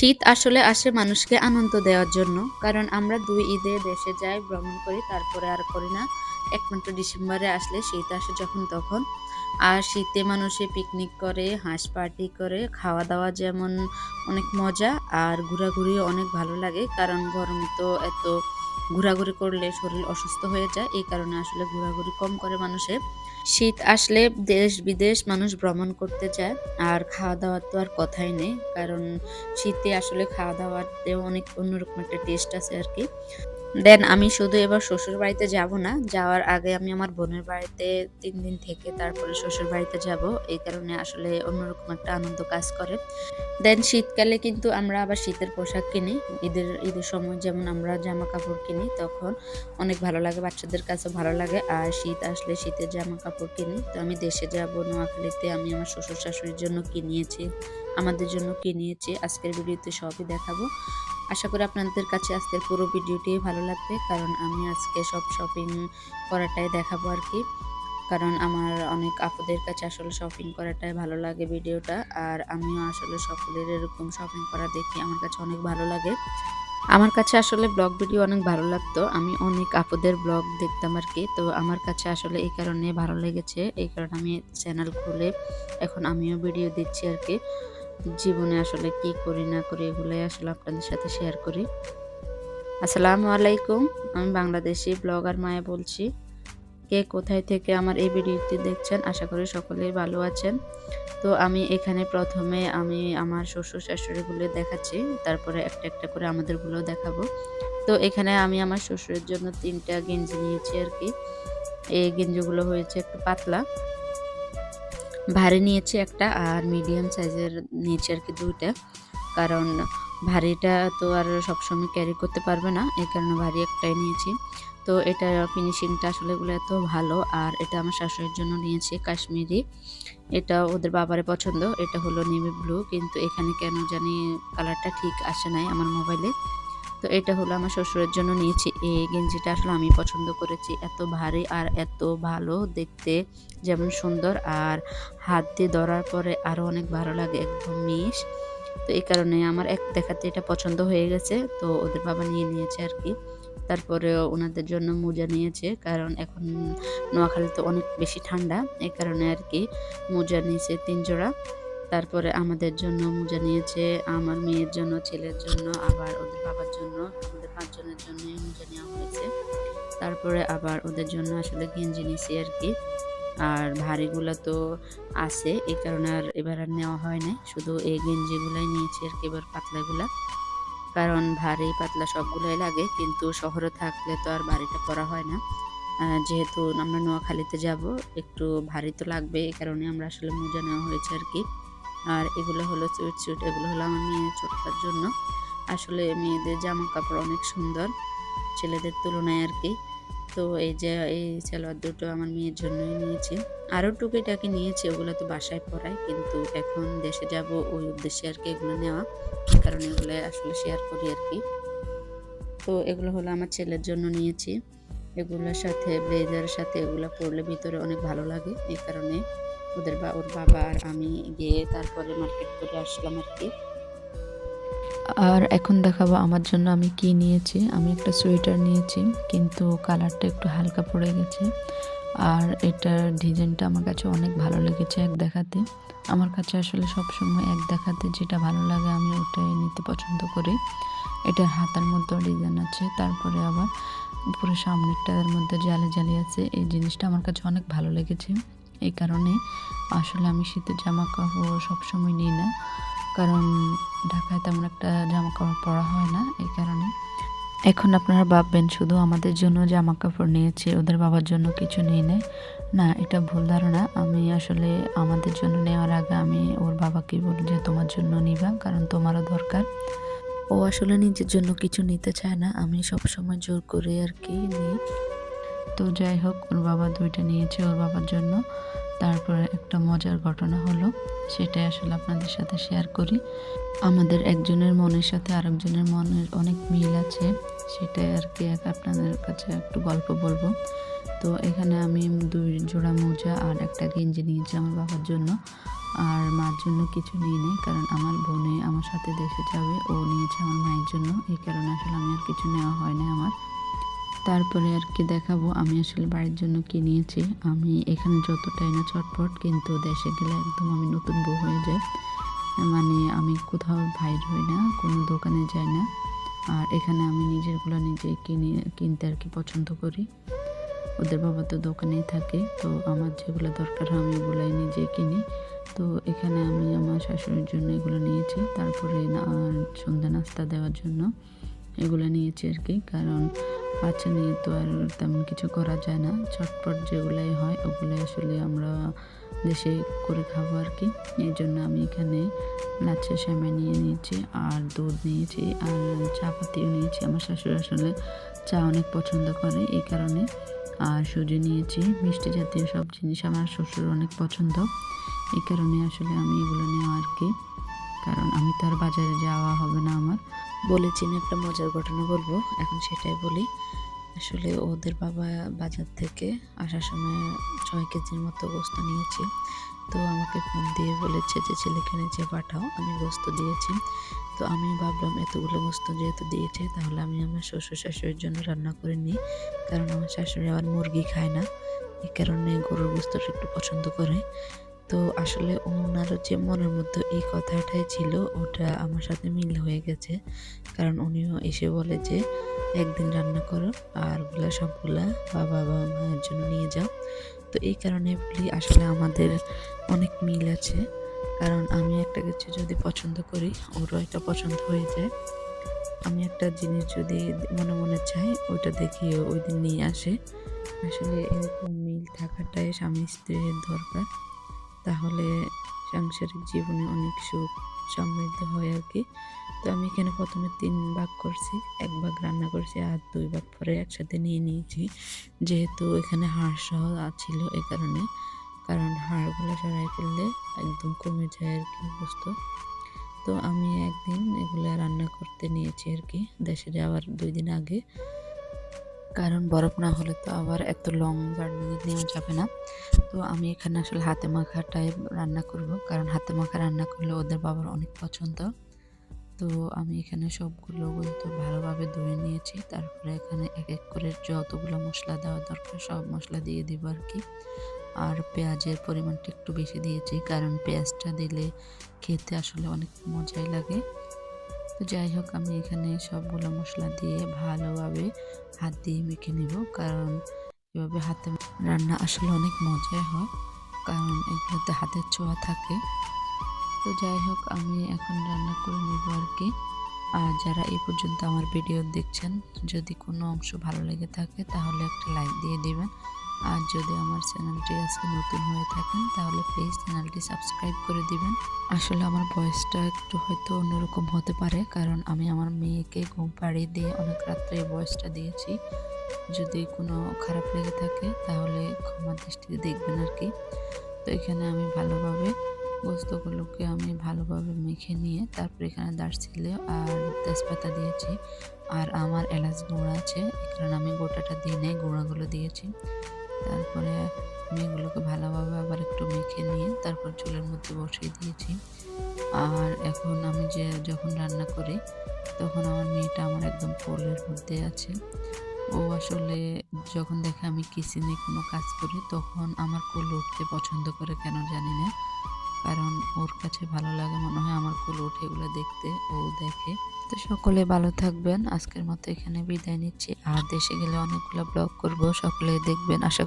শীত আসলে আসে মানুষকে আনন্দ দেওয়ার জন্য, কারণ আমরা দুই ঈদে দেশে যাই, ভ্রমণ করি, তারপরে আর করি না। একমাত্র ডিসেম্বরে আসলে শীত আসে যখন তখন। আর শীতে মানুষে পিকনিক করে, হাঁস পার্টি করে খাওয়া দাওয়া যেমন অনেক মজা আর ঘোরাঘুরিও অনেক ভালো লাগে। কারণ গরম তো এত ঘোরাঘুরি করলে শরীর অসুস্থ হয়ে যায়, এই কারণে আসলে ঘোরাঘুরি কম করে মানুষে। শীত আসলে দেশ বিদেশ মানুষ ভ্রমণ করতে যায় আর খাওয়া দাওয়ার তো আর কথাই নেই। কারণ শীতে আসলে খাওয়া দাওয়াতেও অনেক অন্যরকম একটা টেস্ট আছে আর কি। দেন আমি শুধু এবার শ্বশুর বাড়িতে যাব না, যাওয়ার আগে আমি আমার বোনের বাড়িতে তিন দিন থেকে তারপরে শ্বশুর বাড়িতে যাব। এই কারণে আসলে অন্যরকম একটা আনন্দ কাজ করে। দেন শীতকালে কিন্তু আমরা আবার শীতের পোশাক কিনি। ঈদের ঈদের সময় যেমন আমরা জামা কাপড় কিনি, তখন অনেক ভালো লাগে, বাচ্চাদের কাছে ভালো লাগে। আর শীত আসলে শীতের জামা কাপড় কিনি। তো আমি দেশে যাব, নোয়াখালীতে আমি আমার শ্বশুর শাশুড়ির জন্য কিনিয়েছি, আমাদের জন্য কিনিয়েছি। আজকের ভিডিওতে সবই দেখাবো। আশা করি আপনাদের কাছে আজকের পুরো ভিডিওটি ভালো লাগবে, কারণ আমি আজকে সব শপিং করাটাই দেখাবো আর কি। কারণ আমার অনেক আপুদের কাছে আসলে শপিং করাটাই ভালো লাগে ভিডিওটা, আর আমিও আসলে সকলের এরকম শপিং করা দেখি আমার কাছে অনেক ভালো লাগে। আমার কাছে আসলে ব্লগ ভিডিও অনেক ভালো লাগতো, আমি অনেক আপুদের ব্লগ দেখতাম আর কি, তো আমার কাছে আসলে এই কারণে ভালো লেগেছে, এই কারণে আমি চ্যানেল খুলে এখন আমিও ভিডিও দিচ্ছি আর কি। জীবনে আসলে কি করি, না করি এগুলোই আসলে আপনাদের সাথে শেয়ার করি। আসসালামু আলাইকুম, আমি বাংলাদেশি ব্লগার মায়া বলছি। কে কোথায় থেকে আমার এই ভিডিওটি দেখছেন, আশা করি সকলেই ভালো আছেন। তো আমি এখানে প্রথমে আমি আমার শ্বশুর শাশুড়িগুলো দেখাচ্ছি, তারপরে একটা একটা করে আমাদেরগুলো দেখাবো। তো এখানে আমি আমার শ্বশুরের জন্য তিনটা গেঞ্জি নিয়েছি আর কি। এই গেঞ্জিগুলো হয়েছে একটু পাতলা। ভারী নিয়েছি একটা আর মিডিয়াম সাইজের নিয়েছি আর কি দুইটা। কারণ ভারীটা তো আর সবসময় ক্যারি করতে পারবে না এই কারণে ভারী একটাই নিয়েছি। তো এটা ফিনিশিংটা আসলে এগুলো এত ভালো আর এটা আমার শাশুড়ির জন্য নিয়েছি কাশ্মীরি। এটা ওদের বাবারে পছন্দ, এটা হলো নেভি ব্লু কিন্তু এখানে কেন জানি কালারটা ঠিক আসে নাই আমার মোবাইলে তো এটা হলো আমার শ্বশুরের জন্য নিয়েছি এই গেঞ্জিটা। আসলে আমি পছন্দ করেছি এত ভারী আর এত ভালো দেখতে, যেমন সুন্দর। আর হাত দিয়ে ধরার পরে আরও অনেক ভালো লাগে একদম মিশ তো এই কারণে আমার এক দেখাতে এটা পছন্দ হয়ে গেছে। তো ওদের বাবা নিয়ে নিয়েছে আর কি। তারপরে ওনাদের জন্য মোজা নিয়েছে, কারণ এখন নোয়াখালীতে অনেক বেশি ঠান্ডা। এই কারণে আর কি মোজা নিয়েছে তিন জোড়া। তারপরে আমাদের জন্য মোজা নিয়েছে, আমার মেয়ের জন্য, ছেলের জন্য, আবার ওদের বাবার জন্য, আমাদের পাঁচজনের জন্য মোজা নেওয়া হয়েছে। তারপরে আবার ওদের জন্য আসলে গেঞ্জি নিয়েছি আর কি। আর ভারীগুলো তো আছে এই কারণে আর এবার আর নেওয়া হয় নাই। শুধু এই গেঞ্জিগুলাই নিয়েছি আর কি, এবার পাতলাগুলা। কারণ ভারী, পাতলা সবগুলোই লাগে, কিন্তু শহরে থাকলে তো আর ভারীটা করা হয় না। যেহেতু আমরা নোয়াখালীতে যাব, একটু ভারী তো লাগবে এই কারণে আমরা আসলে মোজা নেওয়া হয়েছে আর কি। আর এগুলো হলো চুট সুইট এগুলো হলো আমার মেয়ে ছোটটার জন্য। আসলে মেয়েদের জামা কাপড় অনেক সুন্দর, ছেলেদের তুলনায় আর কি। তো এই যে, এই সালোয়ার দুটো আমার মেয়ের জন্যই নিয়েছি। আরও টুকিটাকি নিয়েছি, ওগুলো তো বাসায় পরাই, কিন্তু এখন দেশে যাব ওই উদ্দেশ্যে আর কি এগুলো নেওয়া। কারণ এগুলো আসলে শেয়ার করি আর কি। তো এগুলো হলো আমার ছেলের জন্য নিয়েছি। এগুলোর সাথে, ব্লেজারের সাথে এগুলো পরলে ভিতরে অনেক ভালো লাগে, এই কারণে। ওদের বা, ওর বাবা আর আমি গিয়ে তারপরে মার্কেট করে আসলাম আর কি। আর এখন দেখাবো আমার জন্য আমি কি নিয়েছি। আমি একটা সোয়েটার নিয়েছি, কিন্তু কালারটা একটু হালকা পড়ে গেছে। আর এটার ডিজাইনটা আমার কাছে অনেক ভালো লেগেছে এক দেখাতে। আমার কাছে আসলে সবসময় এক দেখাতে যেটা ভালো লাগে আমি ওটাই নিতে পছন্দ করি। এটার হাতার মধ্যে ডিজাইন আছে, তারপরে আবার পুরো সামনেরটার মধ্যে জালে জালি আছে। এই জিনিসটা আমার কাছে অনেক ভালো লেগেছে। এই কারণে আসলে আমি শীতের জামা কাপড় সবসময় নিই না। কারণ ঢাকায় তেমন একটা জামা কাপড় পরা হয় না এই কারণে। এখন আপনারা ভাববেন, শুধু আমাদের জন্য জামা কাপড় নিয়েছে, ওদের বাবার জন্য কিছু নিয়ে নেয় না, এটা ভুল ধারণা। আমি আসলে আমাদের জন্য নেওয়ার আগে আমি ওর বাবাকে বলি যে, তোমার জন্য নিবা, কারণ তোমারও দরকার। ও আসলে নিজের জন্য কিছু নিতে চায় না। আমি সব সময় জোর করে আর কি নিই। তো যাই হোক, ওর বাবা দুইটা নিয়েছে ওর বাবার জন্য। তারপরে একটা মজার ঘটনা হলো, সেটাই আসলে আপনাদের সাথে শেয়ার করি। আমাদের একজনের মনের সাথে আরেকজনের মনের অনেক মিল আছে, সেটাই আর কি এক আপনাদের কাছে একটু গল্প বলব। তো এখানে আমি দুই জোড়া মোজা আর একটা গেঞ্জি নিয়েছি আমার বাবার জন্য। আর মার জন্য কিছু নিয়ে নেই, কারণ আমার বোনে আমার সাথে দেশে যাবে, ও নিয়েছে আমার মায়ের জন্য। এই কারণে আসলে আমি আর কিছু নেওয়া হয় না আমার। তারপরে আর কি দেখাবো, আমি আসলে বাড়ির জন্য কি নিয়েছি। আমি এখানে যতটাই না চটপট, কিন্তু দেশে গেলে একদম আমি নতুন বউ হয়ে যাই। মানে আমি কোথাও বাইর হই না, কোনো দোকানে যাই না। আর এখানে আমি নিজেরগুলো নিজে কিনে, কিনতে আর কি পছন্দ করি। ওদের বাবা তো দোকানেই থাকে, তো আমার যেগুলো দরকার হয় আমি এগুলাই নিজে কিনি। তো এখানে আমি আমার শাশুড়ির জন্য এগুলো নিয়েছি, তারপরে সন্ধ্যা নাস্তা দেওয়ার জন্য এগুলো নিয়েছি আর কি। কারণ বাচ্চা নিয়ে তো আর তেমন কিছু করা যায় না। ছটপট যেগুলাই হয়, ওগুলাই আসলে আমরা দেশে করে খাব আর কি। এই জন্য আমি এখানে লাচ্ছা, সেমাই নিয়ে নিয়েছি, আর দুধ নিয়েছি, আর চা পাতিও নিয়েছি। আমার শাশুড়ি আসলে চা অনেক পছন্দ করে এই কারণে। আর সুজি নিয়েছি, মিষ্টি জাতীয় সব জিনিস আমার শ্বশুর অনেক পছন্দ। এই কারণে আসলে আমি এগুলো নেওয়া আর কি। কারণ আমি তো আর বাজারে যাওয়া হবে না আমার। বলেছি না, একটা মজার ঘটনা বলব। এখন সেটাই বলি। আসলে ওদের বাবা বাজার থেকে আসার সময় ছয় কেজির মতো গোস্ত নিয়েছে। তো আমাকে ফোন দিয়ে বলেছে যে, ছেলেকে নিচে পাঠাও, আমি গোস্ত দিয়েছি। তো আমি ভাবলাম, এতগুলো গোস্ত যেহেতু দিয়েছে, তাহলে আমি আমার শ্বশুর শাশুড়ির জন্য রান্না করে নিই। কারণ আমার শাশুড়ি আবার মুরগি খায় না। এই কারণে গরুর গোস্তটা একটু পছন্দ করে। তো আসলে ওনারও যে মনের মধ্যে এই কথাটাই ছিল, ওটা আমার সাথে মিল হয়ে গেছে। কারণ উনিও এসে বলে যে, একদিন রান্না করো, আর ওগুলা সবগুলা বাবা বা মায়ের জন্য নিয়ে যাও। তো এই কারণে বলি, আসলে আমাদের অনেক মিল আছে। কারণ আমি একটা কিছু যদি পছন্দ করি, ওরও একটা পছন্দ হয়ে যায়। আমি একটা জিনিস যদি মনে মনে চাই ওইটা দেখিয়ে ওই দিন নিয়ে আসে। আসলে এরকম মিল থাকাটাই স্বামী স্ত্রীর দরকার। তাহলে সাংসারিক জীবনে অনেক সুখ সমৃদ্ধ হয় আর কি। তো আমি এখানে প্রথমে তিন ভাগ করছি। এক ভাগ রান্না করছি আর দুই ভাগ পরে একসাথে নিয়ে নিয়েছি। যেহেতু এখানে হাড় সহ ছিল এই কারণে, কারণ হাড়গুলো সরাই ফেললে একদম কমে যায় আর কি বুঝতো তো আমি একদিন এগুলো রান্না করতে নিয়েছি আর কি। দেশে যাওয়ার দুই দিন আগে। কারণ বরফ না হলে তো আবার এত লং জার্নি নেওয়া যাবে না। তো আমি এখানে আসলে হাতে মাখাটাই রান্না করব, কারণ হাতে মাখা রান্না করলে ওদের বাবার অনেক পছন্দ। তো আমি এখানে সবগুলো তো ভালোভাবে ধুয়ে নিয়েছি, তারপরে এখানে এক এক করে যতগুলো মশলা দেওয়া দরকার সব মশলা দিয়ে দিব আর কি। আর পেঁয়াজের পরিমাণটা একটু বেশি দিয়েছি, কারণ পেঁয়াজটা দিলে খেতে আসলে অনেক মজাই লাগে। তো যাই হোক, আমি এখানে সবগুলো মশলা দিয়ে ভালোভাবে হাত দিয়ে মেখে নেব। কারণ এভাবে হাতে রান্না আসলে অনেক মজাই হয়, কারণ এগুলোতে হাতের ছোঁয়া থাকে। তো যাই হোক, আমি এখন রান্না করে নিব আর কি। আর যারা এই পর্যন্ত আমার ভিডিও দেখছেন, যদি কোনো অংশ ভালো লেগে থাকে, তাহলে একটা লাইক দিয়ে দিবেন। আর যদি আমার চ্যানেলটি আজকে নতুন হয়ে থাকেন, তাহলে প্লিজ চ্যানেলটি সাবস্ক্রাইব করে দিবেন। আসলে আমার বয়সটা একটু হয়তো অন্যরকম হতে পারে, কারণ আমি আমার মেয়েকে ঘুম পাড়িয়ে দিয়ে অনেক রাত্রে বয়সটা দিয়েছি। যদি কোনো খারাপ লেগে থাকে, তাহলে ক্ষমা দৃষ্টিতে দেখবেন আর কি। তো এখানে আমি ভালোভাবে গোস্তগুলোকে আমি ভালোভাবে মেখে নিয়ে, তারপর এখানে দারচিলে আর তেজপাতা দিয়েছি। আর আমার এলাচ গুঁড়া আছে, এখানে আমি গোটাটা দিয়ে নেই গুঁড়াগুলো দিয়েছি। তারপরে আমি এগুলোকে ভালোভাবে আবার একটু মেখে নিয়ে তারপর চুলের মধ্যে বসিয়ে দিয়েছি। আর এখন আমি যে যখন রান্না করি, তখন আমার মেয়েটা আমার একদম কোলের মধ্যে আছে। ও আসলে যখন দেখে আমি কিচেনে কোনো কাজ করি, তখন আমার কোলে উঠতে পছন্দ করে কেন জানি না। কারণ ওর কাছে ভালো লাগে মনে হয় আমার কোলে উঠে এগুলো দেখতে, ও দেখে। তো সকলে ভালো থাকবেন। আজকের মতো এখানে বিদায় নিচ্ছি। আর দেশে গেলে অনেকগুলো ব্লগ করব। সকলে দেখবেন। আশা